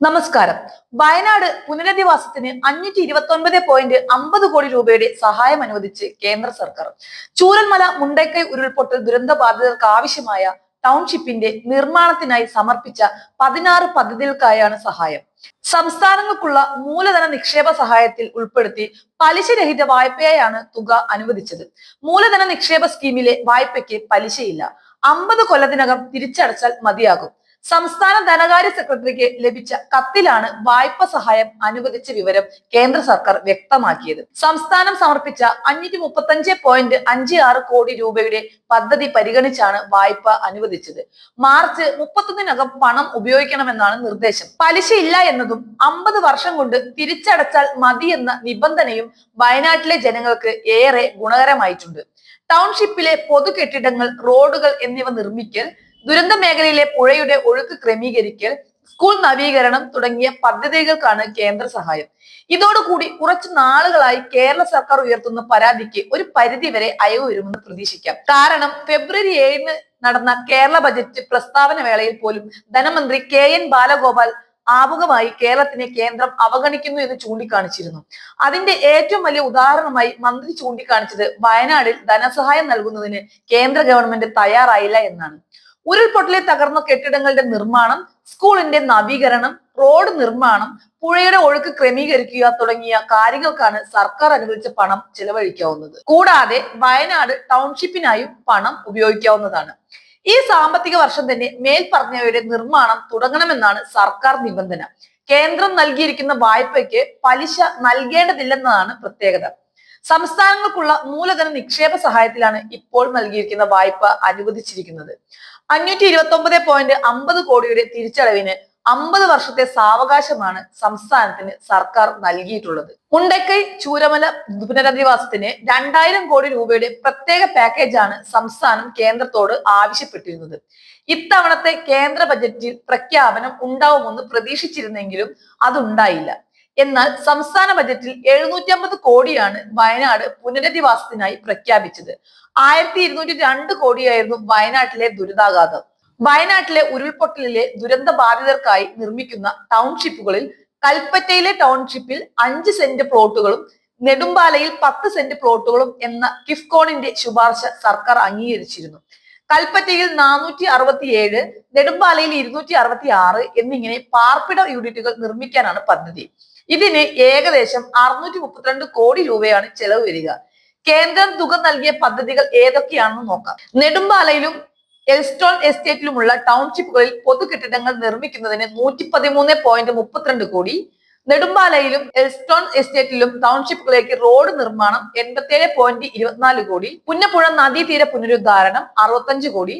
നമസ്കാരം. വയനാട് പുനരധിവാസത്തിന് അഞ്ഞൂറ്റി ഇരുപത്തി ഒൻപത് പോയിന്റ് അമ്പത് കോടി രൂപയുടെ സഹായം അനുവദിച്ച് കേന്ദ്ര സർക്കാർ. ചൂരൽമല മുണ്ടക്കൈ ഉരുൾപൊട്ടൽ ദുരന്ത ബാധിതർക്ക് ആവശ്യമായ ടൗൺഷിപ്പിന്റെ നിർമ്മാണത്തിനായി സമർപ്പിച്ച പതിനാറ് പദ്ധതികൾക്കായാണ് സഹായം. സംസ്ഥാനങ്ങൾക്കുള്ള മൂലധന നിക്ഷേപ സഹായത്തിൽ ഉൾപ്പെടുത്തി പലിശരഹിത വായ്പയായാണ് തുക അനുവദിച്ചത്. മൂലധന നിക്ഷേപ സ്കീമിലെ വായ്പയ്ക്ക് പലിശയില്ല. അമ്പത് കൊല്ലത്തിനകം തിരിച്ചടച്ചാൽ മതിയാകും. സംസ്ഥാന ധനകാര്യ സെക്രട്ടറിക്ക് ലഭിച്ച കത്തിലാണ് വായ്പ സഹായം അനുവദിച്ച വിവരം കേന്ദ്ര സർക്കാർ വ്യക്തമാക്കിയത്. സംസ്ഥാനം സമർപ്പിച്ച അഞ്ഞൂറ്റി മുപ്പത്തഞ്ച് പോയിന്റ് അഞ്ച് ആറ് കോടി രൂപയുടെ പദ്ധതി പരിഗണിച്ചാണ് വായ്പ അനുവദിച്ചത്. മാർച്ച് മുപ്പത്തൊന്നിനകം പണം ഉപയോഗിക്കണമെന്നാണ് നിർദ്ദേശം. പലിശ ഇല്ല എന്നതും അമ്പത് വർഷം കൊണ്ട് തിരിച്ചടച്ചാൽ മതി എന്ന നിബന്ധനയും വയനാട്ടിലെ ജനങ്ങൾക്ക് ഏറെ ഗുണകരമായിട്ടുണ്ട്. ടൗൺഷിപ്പിലെ പൊതു കെട്ടിടങ്ങൾ റോഡുകൾ എന്നിവ നിർമ്മിക്കൽ ദുരന്ത മേഖലയിലെ പുഴയുടെ ഒഴുക്ക് ക്രമീകരിക്കൽ സ്കൂൾ നവീകരണം തുടങ്ങിയ പദ്ധതികൾക്കാണ് കേന്ദ്ര സഹായം. ഇതോടുകൂടി കുറച്ചു നാളുകളായി കേരള സർക്കാർ ഉയർത്തുന്ന പരാതിക്ക് ഒരു പരിധിവരെ അയവ് വരുമെന്ന് പ്രതീക്ഷിക്കാം. കാരണം ഫെബ്രുവരി ഏഴിന് നടന്ന കേരള ബജറ്റ് പ്രസ്താവന വേളയിൽ പോലും ധനമന്ത്രി കെ എൻ ബാലഗോപാൽ ആമുഖമായി കേരളത്തിനെ കേന്ദ്രം അവഗണിക്കുന്നു എന്ന് ചൂണ്ടിക്കാണിച്ചിരുന്നു. അതിന്റെ ഏറ്റവും വലിയ ഉദാഹരണമായി മന്ത്രി ചൂണ്ടിക്കാണിച്ചത് വയനാടിൽ ധനസഹായം നൽകുന്നതിന് കേന്ദ്ര ഗവൺമെന്റ് തയ്യാറായില്ല എന്നാണ്. ഉരുൾപൊട്ടലിൽ തകർന്ന കെട്ടിടങ്ങളുടെ നിർമ്മാണം സ്കൂളിന്റെ നവീകരണം റോഡ് നിർമ്മാണം പുഴയുടെ ഒഴുക്ക് ക്രമീകരിക്കുക തുടങ്ങിയ കാര്യങ്ങൾക്കാണ് സർക്കാർ അനുവദിച്ച പണം ചെലവഴിക്കാവുന്നത്. കൂടാതെ വയനാട് ടൗൺഷിപ്പിനായും പണം ഉപയോഗിക്കാവുന്നതാണ്. ഈ സാമ്പത്തിക വർഷം തന്നെ മേൽപ്പറഞ്ഞവയുടെ നിർമ്മാണം തുടങ്ങണമെന്നാണ് സർക്കാർ നിബന്ധന. കേന്ദ്രം നൽകിയിരിക്കുന്ന വായ്പയ്ക്ക് പലിശ നൽകേണ്ടതില്ലെന്നതാണ് പ്രത്യേകത. സംസ്ഥാനങ്ങൾക്കുള്ള മൂലധന നിക്ഷേപ സഹായത്തിലാണ് ഇപ്പോൾ നൽകിയിരിക്കുന്ന വായ്പ അനുവദിച്ചിരിക്കുന്നത്. അഞ്ഞൂറ്റി ഇരുപത്തി ഒമ്പത് പോയിന്റ് അമ്പത് കോടിയുടെ തിരിച്ചടവിന് അമ്പത് വർഷത്തെ സാവകാശമാണ് സംസ്ഥാനത്തിന് സർക്കാർ നൽകിയിട്ടുള്ളത്. മുണ്ടക്കൈ ചൂരമല പുനരധിവാസത്തിന് രണ്ടായിരം കോടി രൂപയുടെ പ്രത്യേക പാക്കേജാണ് സംസ്ഥാനം കേന്ദ്രത്തോട് ആവശ്യപ്പെട്ടിരുന്നത്. ഇത്തവണത്തെ കേന്ദ്ര ബജറ്റിൽ പ്രഖ്യാപനം ഉണ്ടാവുമെന്ന് പ്രതീക്ഷിച്ചിരുന്നെങ്കിലും അതുണ്ടായില്ല. എന്നാൽ സംസ്ഥാന ബജറ്റിൽ എഴുന്നൂറ്റി അമ്പത് കോടിയാണ് വയനാട് പുനരധിവാസത്തിനായി പ്രഖ്യാപിച്ചത്. ആയിരത്തി ഇരുന്നൂറ്റി രണ്ട് കോടിയായിരുന്നു വയനാട്ടിലെ ദുരിതാഘാതം. വയനാട്ടിലെ ഉരുൾപൊട്ടലിലെ ദുരന്ത ബാധിതർക്കായി നിർമ്മിക്കുന്ന ടൗൺഷിപ്പുകളിൽ കൽപ്പറ്റയിലെ ടൗൺഷിപ്പിൽ അഞ്ച് സെന്റ് പ്ലോട്ടുകളും നെടുമ്പാലയിൽ പത്ത് സെന്റ് പ്ലോട്ടുകളും എന്ന കിഫ്കോണിന്റെ ശുപാർശ സർക്കാർ അംഗീകരിച്ചിരുന്നു. കൽപ്പറ്റയിൽ നാനൂറ്റി അറുപത്തിയേഴ് നെടുമ്പാലയിൽ ഇരുന്നൂറ്റി അറുപത്തി ആറ് എന്നിങ്ങനെ പാർപ്പിട യൂണിറ്റുകൾ നിർമ്മിക്കാനാണ് പദ്ധതി. ഇതിന് ഏകദേശം അറുന്നൂറ്റി മുപ്പത്തിരണ്ട് കോടി രൂപയാണ് ചെലവ് വരിക. കേന്ദ്രം തുക നൽകിയ പദ്ധതികൾ ഏതൊക്കെയാണെന്ന് നോക്കാം. നെടുമ്പാലയിലും എൽസ്റ്റോൺ എസ്റ്റേറ്റിലുമുള്ള ടൗൺഷിപ്പുകളിൽ പൊതു കെട്ടിടങ്ങൾ നിർമ്മിക്കുന്നതിന് നൂറ്റി പതിമൂന്ന് പോയിന്റ് മുപ്പത്തിരണ്ട് കോടി. നെടുമ്പാലയിലും എൽസ്റ്റോൺ എസ്റ്റേറ്റിലും ടൗൺഷിപ്പുകളിലേക്ക് റോഡ് നിർമ്മാണം എൺപത്തിയേഴ് പോയിന്റ് ഇരുപത്തിനാല് കോടി. പുന്നപ്പുഴ നദീതീര പുനരുദ്ധാരണം അറുപത്തഞ്ച് കോടി.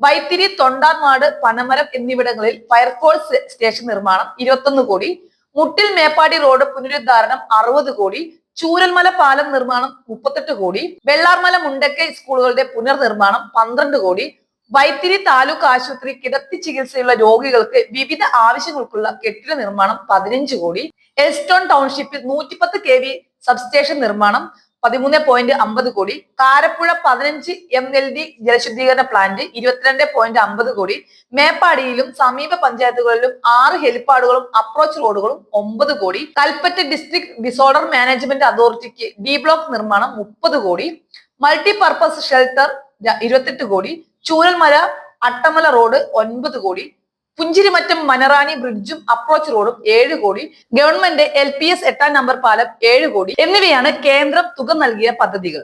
വൈത്തിരി തൊണ്ടാർനാട് പനമരം എന്നിവിടങ്ങളിൽ ഫയർഫോഴ്സ് സ്റ്റേഷൻ നിർമ്മാണം ഇരുപത്തൊന്ന് കോടി. മുട്ടിൽ മേപ്പാടി റോഡ് പുനരുദ്ധാരണം അറുപത് കോടി ചൂരൽമല പാലം നിർമ്മാണം മുപ്പത്തെട്ട് കോടി വെള്ളാർമല മുണ്ടക്കൈ സ്കൂളുകളുടെ പുനർനിർമ്മാണം പന്ത്രണ്ട് കോടി വൈത്തിരി താലൂക്ക് ആശുപത്രി കിടത്തി ചികിത്സയുള്ള രോഗികൾക്ക് വിവിധ ആവശ്യങ്ങൾക്കുള്ള കെട്ടിട നിർമ്മാണം പതിനഞ്ച് കോടി എസ്റ്റോൺ ടൗൺഷിപ്പിൽ നൂറ്റിപ്പത്ത് കെ വി സബ്സ്റ്റേഷൻ നിർമ്മാണം പതിമൂന്ന് പോയിന്റ് അമ്പത് കോടി. കാരപ്പുഴ പതിനഞ്ച് എം എൽ ഡി ജലശുദ്ധീകരണ പ്ലാന്റ് ഇരുപത്തിരണ്ട് പോയിന്റ് അമ്പത് കോടി. മേപ്പാടിയിലും സമീപ പഞ്ചായത്തുകളിലും ആറ് ഹെലിപ്പാഡുകളും അപ്രോച്ച് റോഡുകളും ഒമ്പത് കോടി. കൽപ്പറ്റ ഡിസ്ട്രിക്ട് ഡിസോർഡർ മാനേജ്മെന്റ് അതോറിറ്റിക്ക് ഡി ബ്ലോക്ക് നിർമ്മാണം മുപ്പത് കോടി. മൾട്ടിപർപ്പസ് ഷെൽട്ടർ ഇരുപത്തെട്ട് കോടി. ചൂരൽമല അട്ടമല റോഡ് ഒൻപത് കോടി. പുഞ്ചിരിമറ്റം മനറാണി ബ്രിഡ്ജും അപ്രോച്ച് റോഡും ഏഴ് കോടി. ഗവൺമെന്റ് എൽ പി എസ് എട്ടാം നമ്പർ പാലം ഏഴ് കോടി. എന്നിവയാണ് കേന്ദ്രം തുക നൽകിയ പദ്ധതികൾ.